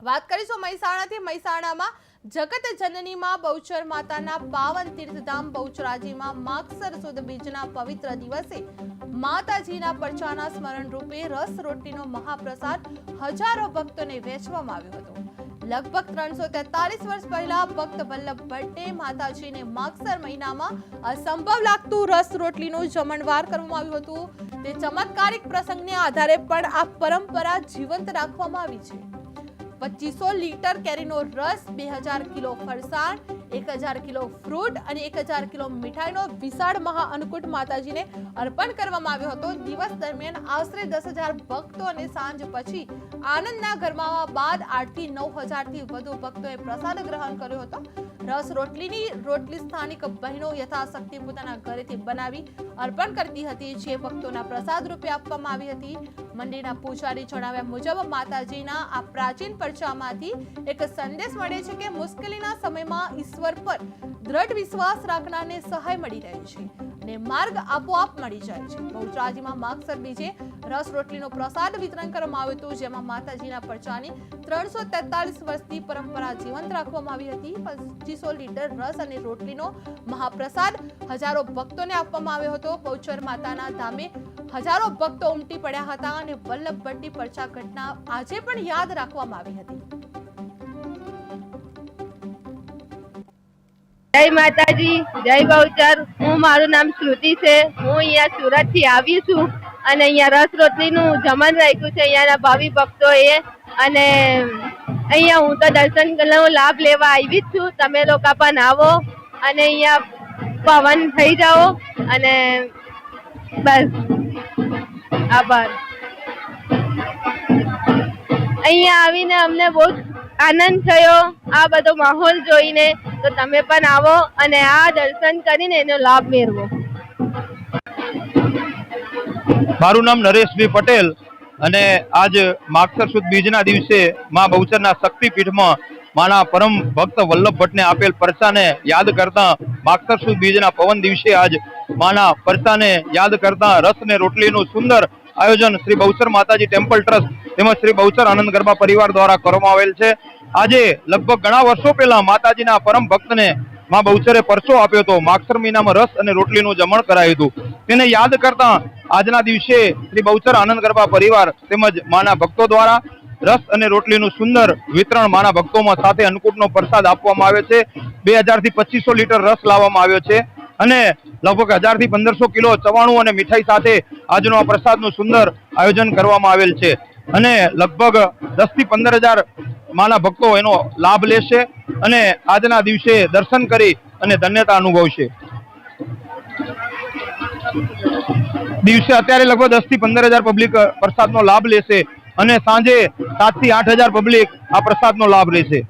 વાત કરીશું મહેસાણાથી. મહેસાણામાં જગત જનનીમાં બહુચર માતાના પાવન તીર્થધામ બહુચરાજીમાં માગસર સુદ બીજના પવિત્ર દિવસે માતાજીના પરચાના સ્મરણ રૂપે રસ રોટલીનો મહાપ્રસાદ હજારો ભક્તોને વહેંચવામાં આવ્યો હતો. લગભગ ત્રણસો તેતાલીસ વર્ષ પહેલા ભક્ત વલ્લભ ભટ્ટે માતાજીને માગસર મહિનામાં અસંભવ લાગતું રસ રોટલીનું જમણવાર કરવામાં આવ્યું હતું. તે ચમત્કારિક પ્રસંગને આધારે પણ આ પરંપરા જીવંત રાખવામાં આવી છે. પચીસો લીટર કેરીનો રસ, બે હજાર કિલો ફરસાણ, એક હજાર કિલો ફ્રૂટ અને એક હજાર કિલો મીઠાઈનો વિશાળ મહા અન્નકૂટ માતાજીને અર્પણ કરવામાં આવ્યો હતો. દિવસ દરમિયાન આશરે દસ હજાર ભક્તો અને સાંજ પછી આનંદના ગરમાવા બાદ આઠથી નવ હજારથી વધુ ભક્તોએ પ્રસાદ ગ્રહણ કર્યો હતો. રસ રોટલીની, રોટલી સ્થાનિક બહેનો યથાશક્તિ પોતાના ઘરેથી બનાવી અર્પણ કરતી હતી, જે ભક્તોના પ્રસાદ રૂપે આપવામાં આવી હતી. મંદિરના પૂજારી જણાવ્યા મુજબ માતાજીના આ પ્રાચીન પરચામાંથી એક સંદેશ મળે છે કે મુશ્કેલીના સમયમાં ઈશ્વર પર દ્રઢ વિશ્વાસ રાખનારને સહાય મળી રહે છે. અને માર્ગ આપોઆપ મળી જાય છે. બહુચરાજીમાં માગસર બીજે રસ રોટલીનો પ્રસાદ વિતરણ કરવામાં આવ્યું હતું, જેમાં માતાજીના પરચાની ત્રણસો તેતાલીસ વર્ષની પરંપરા જીવંત રાખવામાં આવી હતી. પચીસો લીટર રસ અને રોટલીનો મહાપ્રસાદ હજારો ભક્તોને આપવામાં આવ્યો હતો. બહુચર માતાના ધામે હજારો ભક્તો ઉમટી પડ્યા હતા અને વલ્લભ ભટ્ટી પરચા ઘટના આજે પણ યાદ રાખવામાં આવી હતી. જય માતાજી, જય બહુચર. હું મારું નામ શ્રુતિ છે. હું અહીંયા સુરતથી આવી છું અને અહીંયા રસ રોટલીનું જમણ રાખ્યું છે. અહીંયાના ભાવિ ભક્તોએ અને અહીંયા હું તો દર્શન નો લાભ લેવા આવી જ છું. તમે લોકો પણ આવો અને અહીંયા પવન થઈ જાઓ અને બસ. આભાર. અહીંયા આવીને અમને બહુ આનંદ થયો. આ બધો માહોલ જોઈને તો તમે પણ આવો અને આ દર્શન કરીને એનો લાભ મેળવો. મારું નામ નરેશભાઈ પટેલ અને આજ માગસર સુદ બીજના દિવસે માં બહુચરના શક્તિપીઠમાં માના પરમ ભક્ત વલ્લભ ભટ્ટને આપેલ પરસાને યાદ કરતા માગસર સુદ બીજના પવન દિવસે આજ માના પરસાને યાદ કરતા રસ ને રોટલીનું સુંદર આયોજન શ્રી બહુચર માતાજી ટેમ્પલ ટ્રસ્ટ તેમજ શ્રી બહુચર આનંદ ગરબા પરિવાર દ્વારા કરવામાં આવેલ છે. આજે લગભગ ઘણા વર્ષો પહેલા માતાજીના પરમ ભક્તને માં બહુચરે પરસો આપ્યો હતો. માગસર મહિનામાં રસ અને રોટલીનું જમણ કરાયું હતું. તેને યાદ કરતા આજના દિવસે શ્રી બહુચર આનંદ ગરબા પરિવાર તેમજ માના ભક્તો દ્વારા રસ અને રોટલીનું સુંદર વિતરણ માના ભક્તોમાં સાથે અન્નકૂટનો પ્રસાદ આપવામાં આવે છે. બે હજારથી પચીસો લીટર રસ લાવવામાં આવ્યો છે. અને લગભગ હજારથી પંદરસો કિલો ચવાણું અને મીઠાઈ સાથે આજનો આ પ્રસાદનું સુંદર આયોજન કરવામાં આવેલ છે. અને લગભગ દસથી પંદર હજાર માના ભક્તો એનો લાભ લેશે અને આજના દિવસે દર્શન કરી અને ધન્યતા અનુભવશે. દિવસે અત્યારે લગભગ દસથી પંદર હજાર પબ્લિક પ્રસાદનો લાભ લેશે અને સાંજે સાતથી આઠ હજાર પબ્લિક આ પ્રસાદનો લાભ લેશે.